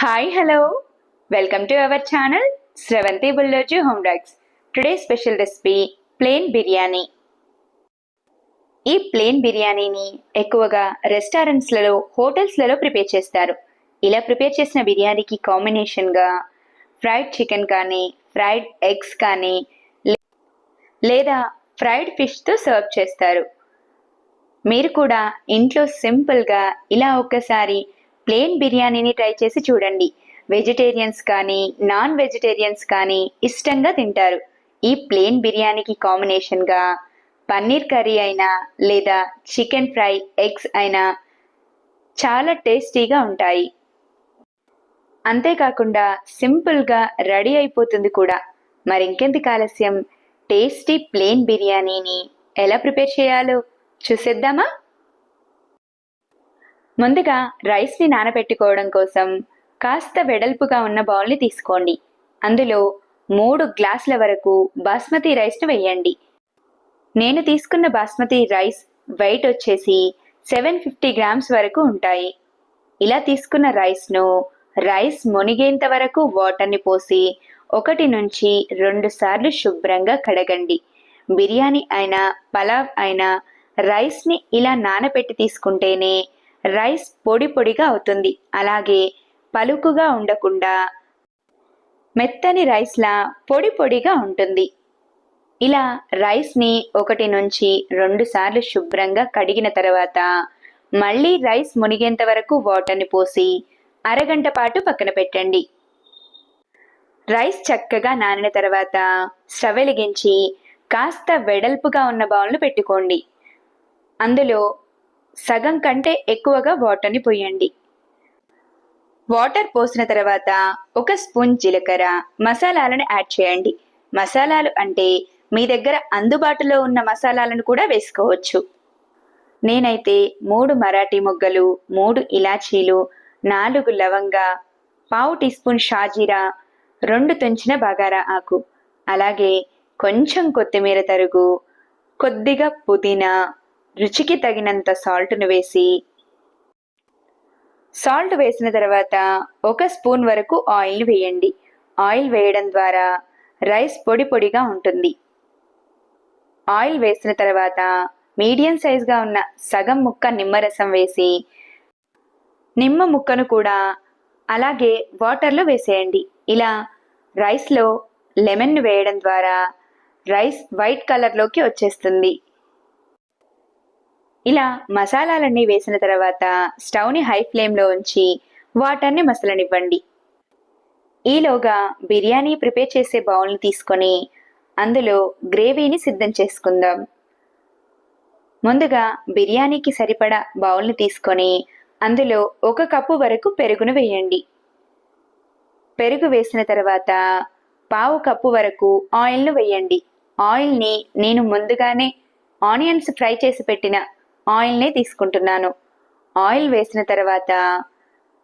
Hi hello welcome to our channel Sravanthi Bulloju home dogs today special recipe plain biryani ఈ plain బిర్యానీని ఎక్కువగా రెస్టారెంట్స్లలో హోటల్స్లలో prepare చేస్తారు. ఇలా prepare చేసిన బిర్యానీకి కాంబినేషన్గా ఫ్రైడ్ చికెన్ కానీ ఫ్రైడ్ ఎగ్స్ కానీ లే- లేదా ఫ్రైడ్ ఫిష్తో సర్వ్ చేస్తారు. మీరు కూడా ఇంట్లో సింపుల్గా ఇలా ఒక్కసారి ప్లేన్ బిర్యానీని ట్రై చేసి చూడండి. వెజిటేరియన్స్ కానీ నాన్ వెజిటేరియన్స్ కానీ ఇష్టంగా తింటారు. ఈ ప్లేన్ బిర్యానీకి కాంబినేషన్గా పన్నీర్ కర్రీ అయినా లేదా చికెన్ ఫ్రై ఎగ్స్ అయినా చాలా టేస్టీగా ఉంటాయి. అంతేకాకుండా సింపుల్గా రెడీ అయిపోతుంది కూడా. మరి ఇంకెందుకు ఆలస్యం? టేస్టీ ప్లేన్ బిర్యానీని ఎలా ప్రిపేర్ చేయాలో చూసేద్దామా? ముందుగా రైస్ని నానబెట్టుకోవడం కోసం కాస్త వెడల్పుగా ఉన్న బౌల్ని తీసుకోండి. అందులో మూడు గ్లాసుల వరకు బాస్మతి రైస్ను వేయండి. నేను తీసుకున్న బాస్మతి రైస్ వెయిట్ వచ్చేసి సెవెన్ ఫిఫ్టీ గ్రామ్స్ వరకు ఉంటాయి. ఇలా తీసుకున్న రైస్ను రైస్ మునిగేంత వరకు వాటర్ని పోసి ఒకటి నుంచి రెండు సార్లు శుభ్రంగా కడగండి. బిర్యానీ అయినా పలావ్ అయినా రైస్ని ఇలా నానబెట్టి తీసుకుంటేనే రైస్ పొడి పొడిగా అవుతుంది. అలాగే పలుకుగా ఉండకుండా మెత్తని రైస్లా పొడి పొడిగా ఉంటుంది. ఇలా రైస్ని ఒకటి నుంచి రెండు సార్లు శుభ్రంగా కడిగిన తర్వాత మళ్ళీ రైస్ మునిగేంత వరకు వాటర్ని పోసి అరగంట పాటు పక్కన పెట్టండి. రైస్ చక్కగా నానిన తర్వాత స్టవ్ వెలిగించి కాస్త వెడల్పుగా ఉన్న బౌల్ను పెట్టుకోండి. అందులో సగం కంటే ఎక్కువగా వాటర్ని పోయండి. వాటర్ పోసిన తర్వాత ఒక స్పూన్ జీలకర్ర మసాలాలను యాడ్ చేయండి. మసాలాలు అంటే మీ దగ్గర అందుబాటులో ఉన్న మసాలాలను కూడా వేసుకోవచ్చు. నేనైతే మూడు మరాఠీ మొగ్గలు మూడు ఇలాచీలు నాలుగు లవంగ పావు టీ స్పూన్ షాజీరా రెండు తుంచిన బగారా ఆకు అలాగే కొంచెం కొత్తిమీర తరుగు కొద్దిగా పుదీనా రుచికి తగినంత సాల్ట్ను వేసి సాల్ట్ వేసిన తర్వాత ఒక స్పూన్ వరకు ఆయిల్ వేయండి. ఆయిల్ వేయడం ద్వారా రైస్ పొడి పొడిగా ఉంటుంది. ఆయిల్ వేసిన తర్వాత మీడియం సైజ్గా ఉన్న సగం ముక్క నిమ్మరసం వేసి నిమ్మ ముక్కను కూడా అలాగే వాటర్లో వేసేయండి. ఇలా రైస్లో లెమన్ వేయడం ద్వారా రైస్ వైట్ కలర్లోకి వచ్చేస్తుంది. ఇలా మసాలాలన్నీ వేసిన తర్వాత స్టవ్ని హై ఫ్లేమ్లో ఉంచి వాటర్ని మసలనివ్వండి. ఈలోగా బిర్యానీ ప్రిపేర్ చేసే బౌల్ని తీసుకొని అందులో గ్రేవీని సిద్ధం చేసుకుందాం. ముందుగా బిర్యానీకి సరిపడా బౌల్ని తీసుకొని అందులో ఒక కప్పు వరకు పెరుగును వేయండి. పెరుగు వేసిన తర్వాత పావు కప్పు వరకు ఆయిల్ను వేయండి. ఆయిల్ని నేను ముందుగానే ఆనియన్స్ ఫ్రై చేసి పెట్టిన ఆయిల్నే తీసుకుంటున్నాను. ఆయిల్ వేసిన తర్వాత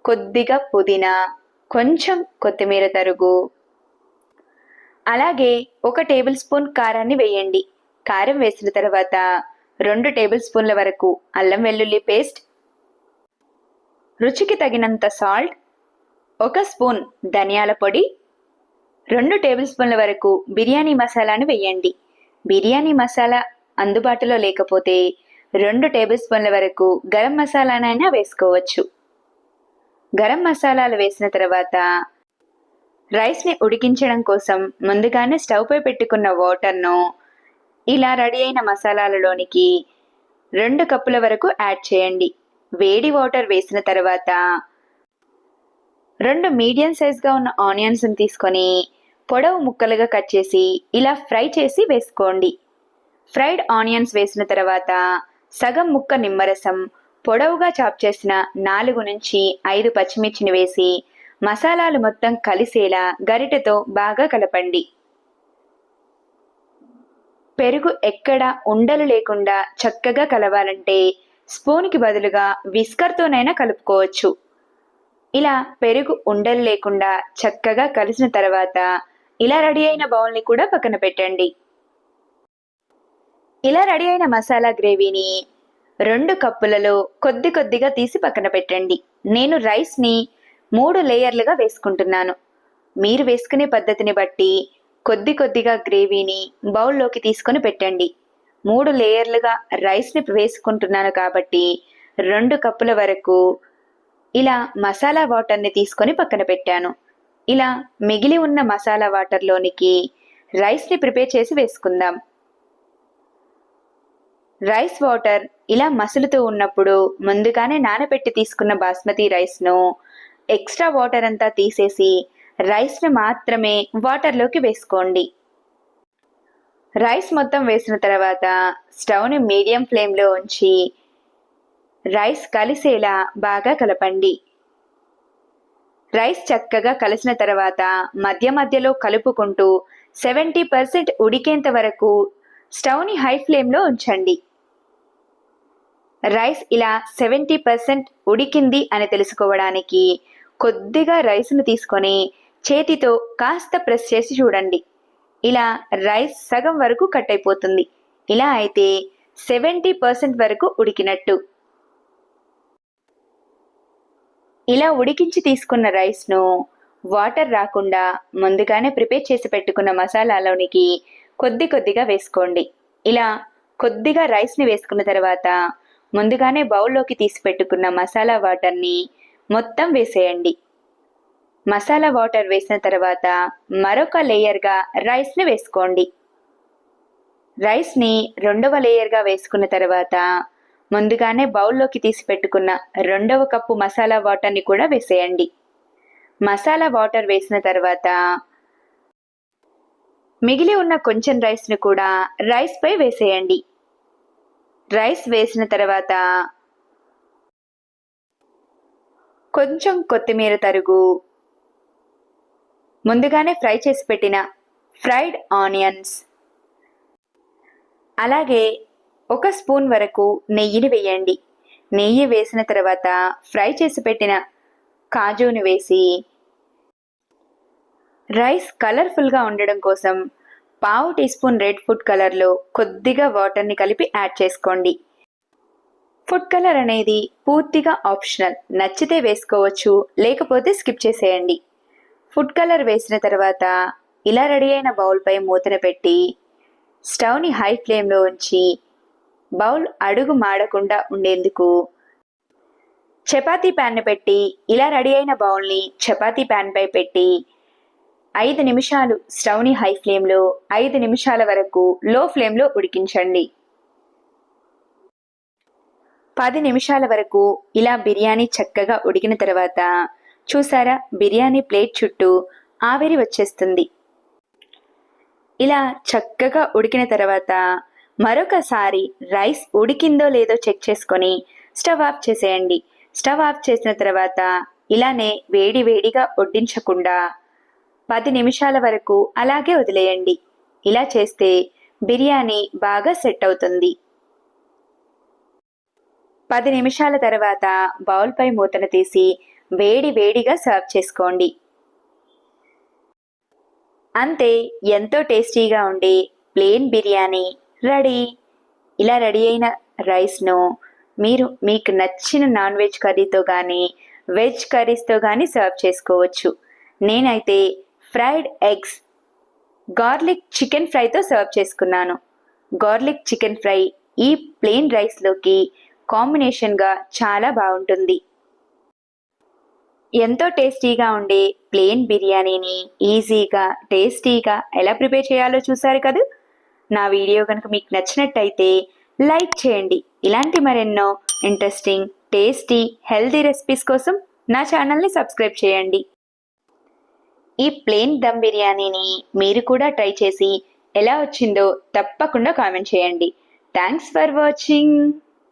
కొద్దిగా పుదీనా కొంచెం కొత్తిమీర తరుగు. అలాగే ఒక టేబుల్ స్పూన్ కారాన్ని వేయండి. కారం వేసిన తర్వాత రెండు టేబుల్ స్పూన్ల వరకు అల్లం వెల్లుల్లి పేస్ట్ రుచికి తగినంత సాల్ట్ ఒక స్పూన్ ధనియాల పొడి రెండు టేబుల్ స్పూన్ల వరకు బిర్యానీ మసాలాను వేయండి. బిర్యానీ మసాలా అందుబాటులో లేకపోతే రెండు టేబుల్ స్పూన్ల వరకు గరం మసాలానైనా వేసుకోవచ్చు. గరం మసాలాలు వేసిన తర్వాత రైస్ని ఉడికించడం కోసం ముందుగానే స్టవ్పై పెట్టుకున్న వాటర్ను ఇలా రెడీ అయిన మసాలాలలోనికి రెండు కప్పుల వరకు యాడ్ చేయండి. వేడి వాటర్ వేసిన తర్వాత రెండు మీడియం సైజ్గా ఉన్న ఆనియన్స్ని తీసుకొని పొడవు ముక్కలుగా కట్ చేసి ఇలా ఫ్రై చేసి వేసుకోండి. ఫ్రైడ్ ఆనియన్స్ వేసిన తర్వాత సగం ముక్క నిమ్మరసం పొడవుగా చాప్ చేసిన నాలుగు నుంచి ఐదు పచ్చిమిర్చిని వేసి మసాలాలు మొత్తం కలిసేలా గరిటెతో బాగా కలపండి. పెరుగు ఎక్కడ ఉండలు లేకుండా చక్కగా కలవాలంటే స్పూన్కి బదులుగా విస్కర్తోనైనా కలుపుకోవచ్చు. ఇలా పెరుగు ఉండలు లేకుండా చక్కగా కలిసిన తర్వాత ఇలా రెడీ అయిన బౌల్ని కూడా పక్కన పెట్టండి. ఇలా రెడీ అయిన మసాలా గ్రేవీని రెండు కప్పులలో కొద్ది కొద్దిగా తీసి పక్కన పెట్టండి. నేను రైస్ని మూడు లేయర్లుగా వేసుకుంటున్నాను. మీరు వేసుకునే పద్ధతిని బట్టి కొద్ది కొద్దిగా గ్రేవీని బౌల్లోకి తీసుకొని పెట్టండి. మూడు లేయర్లుగా రైస్ని వేసుకుంటున్నాను కాబట్టి రెండు కప్పుల వరకు ఇలా మసాలా వాటర్ని తీసుకొని పక్కన పెట్టాను. ఇలా మిగిలి ఉన్న మసాలా వాటర్లోనికి రైస్ని ప్రిపేర్ చేసి వేసుకుందాం. రైస్ వాటర్ ఇలా మసులుతూ ఉన్నప్పుడు ముందుగానే నానబెట్టి తీసుకున్న బాస్మతి రైస్ను ఎక్స్ట్రా వాటర్ అంతా తీసేసి రైస్ను మాత్రమే వాటర్లోకి వేసుకోండి. రైస్ మొత్తం వేసిన తర్వాత స్టవ్ని మీడియం ఫ్లేమ్లో ఉంచి రైస్ కలిసేలా బాగా కలపండి. రైస్ చక్కగా కలిసిన తర్వాత మధ్య మధ్యలో కలుపుకుంటూ సెవెంటీ పర్సెంట్ ఉడికేంత వరకు స్టవ్ని హై ఫ్లేమ్లో ఉంచండి. రైస్ ఇలా సెవెంటీ పర్సెంట్ ఉడికింది అని తెలుసుకోవడానికి కొద్దిగా రైస్ను తీసుకొని చేతితో కాస్త ప్రెస్ చేసి చూడండి. ఇలా రైస్ సగం వరకు కట్ అయిపోతుంది. ఇలా అయితే సెవెంటీ పర్సెంట్ వరకు ఉడికినట్టు. ఇలా ఉడికించి తీసుకున్న రైస్ను వాటర్ రాకుండా ముందుగానే ప్రిపేర్ చేసి పెట్టుకున్న మసాలాలోనికి కొద్ది కొద్దిగా వేసుకోండి. ఇలా కొద్దిగా రైస్ని వేసుకున్న తర్వాత ముందుగానే బౌల్లోకి తీసి పెట్టుకున్న మసాలా వాటర్ని మొత్తం వేసేయండి. మసాలా వాటర్ వేసిన తర్వాత మరొక లేయర్గా రైస్ని వేసుకోండి. రైస్ని రెండవ లేయర్గా వేసుకున్న తర్వాత ముందుగానే బౌల్లోకి తీసి పెట్టుకున్న రెండవ కప్పు మసాలా వాటర్ని కూడా వేసేయండి. మసాలా వాటర్ వేసిన తర్వాత మిగిలి ఉన్న కొంచెం రైస్ని కూడా రైస్పై వేసేయండి. రైస్ వేసిన తర్వాత కొంచెం కొత్తిమీర తరుగు ముందుగానే ఫ్రై చేసి పెట్టిన ఫ్రైడ్ ఆనియన్స్ అలాగే ఒక స్పూన్ వరకు నెయ్యిని వేయండి. నెయ్యి వేసిన తర్వాత ఫ్రై చేసి పెట్టిన కాజుని వేసి రైస్ కలర్ఫుల్గా ఉండడం కోసం పావు టీ స్పూన్ రెడ్ ఫుడ్ కలర్లో కొద్దిగా వాటర్ని కలిపి యాడ్ చేసుకోండి. ఫుడ్ కలర్ అనేది పూర్తిగా ఆప్షనల్. నచ్చితే వేసుకోవచ్చు లేకపోతే స్కిప్ చేసేయండి. ఫుడ్ కలర్ వేసిన తర్వాత ఇలా రెడీ అయిన బౌల్పై మూతన పెట్టి స్టవ్ని హై ఫ్లేమ్లో ఉంచి బౌల్ అడుగు మాడకుండా ఉండేందుకు చపాతీ ప్యాన్ పెట్టి ఇలా రెడీ అయిన బౌల్ని చపాతీ ప్యాన్పై పెట్టి ఐదు నిమిషాలు స్టవ్ని హై ఫ్లేమ్లో ఐదు నిమిషాల వరకు లో ఫ్లేమ్లో ఉడికించండి. పది నిమిషాల వరకు ఇలా బిర్యానీ చక్కగా ఉడికిన తర్వాత చూసారా బిర్యానీ ప్లేట్ చుట్టూ ఆవిరి వచ్చేస్తుంది. ఇలా చక్కగా ఉడికిన తర్వాత మరొకసారి రైస్ ఉడికిందో లేదో చెక్ చేసుకొని స్టవ్ ఆఫ్ చేసేయండి. స్టవ్ ఆఫ్ చేసిన తర్వాత ఇలానే వేడి వేడిగా వడ్డించకుండా పది నిమిషాల వరకు అలాగే వదిలేయండి. ఇలా చేస్తే బిర్యానీ బాగా సెట్ అవుతుంది. పది నిమిషాల తర్వాత బౌల్పై మూతను తీసి వేడి వేడిగా సర్వ్ చేసుకోండి. అంతే ఎంతో టేస్టీగా ఉండే ప్లేన్ బిర్యానీ రెడీ. ఇలా రెడీ అయిన రైస్ను మీరు మీకు నచ్చిన నాన్ వెజ్ కర్రీతో కానీ వెజ్ కర్రీస్తో కానీ సర్వ్ చేసుకోవచ్చు. నేనైతే ఫ్రైడ్ ఎగ్స్. గార్లిక్ చికెన్ ఫ్రైతో సర్వ్ చేసుకున్నాను. గార్లిక్ చికెన్ ఫ్రై ఈ ప్లెయిన్ రైస్లోకి కాంబినేషన్గా చాలా బాగుంటుంది. ఎంతో టేస్టీగా ఉండే ప్లేన్ బిర్యానీని ఈజీగా టేస్టీగా ఎలా ప్రిపేర్ చేయాలో చూసారు కదా? నా వీడియో కనుక మీకు నచ్చినట్టయితే లైక్ చేయండి. ఇలాంటి మరెన్నో ఇంట్రెస్టింగ్ టేస్టీ హెల్తీ రెసిపీస్ కోసం నా ఛానల్ని సబ్స్క్రైబ్ చేయండి. ఈ ప్లేన్ దమ్ బిర్యానీని మీరు కూడా ట్రై చేసి ఎలా వచ్చిందో తప్పకుండా కామెంట్ చేయండి. Thanks for watching.